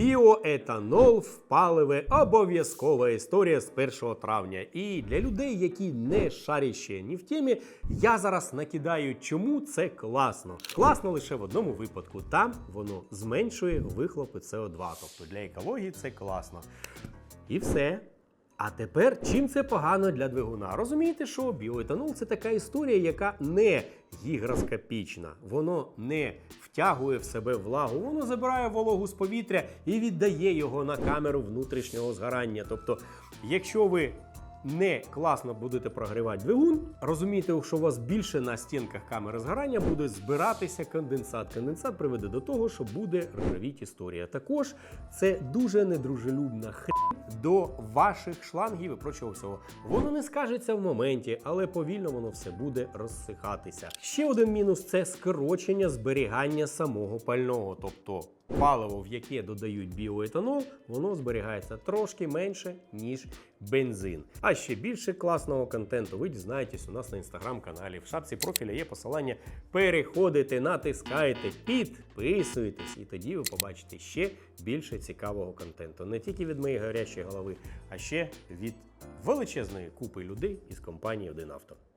Біоетанол в паливе обов'язкова історія з 1 травня. І для людей, які не шарять ні в темі, я зараз накидаю, чому це класно. Класно лише в одному випадку. Там воно зменшує вихлопи СО2. Тобто для екології це класно. І все. А тепер чим це погано для двигуна? Розумієте, що біоетанол це така історія, яка не гігроскопічна, воно не втягує в себе влагу, воно забирає вологу з повітря і віддає його на камеру внутрішнього згорання. Тобто, якщо ви не класно будете прогрівати двигун, розумійте, що у вас більше на стінках камери згорання буде збиратися конденсат. Конденсат приведе до того, що буде ржавіть історія. Також це дуже недружелюбна хрень до ваших шлангів і прочого всього. Воно не скажеться в моменті, але повільно воно все буде розсихатися. Ще один мінус це скорочення зберігання самого пального, тобто паливо, в яке додають біоетанол, воно зберігається трошки менше, ніж бензин. А ще більше класного контенту ви дізнаєтесь у нас на інстаграм-каналі. В шапці профіля є посилання. Переходите, натискайте, підписуйтесь, і тоді ви побачите ще більше цікавого контенту. Не тільки від моєї гарячої голови, а ще від величезної купи людей із компанії «Один авто».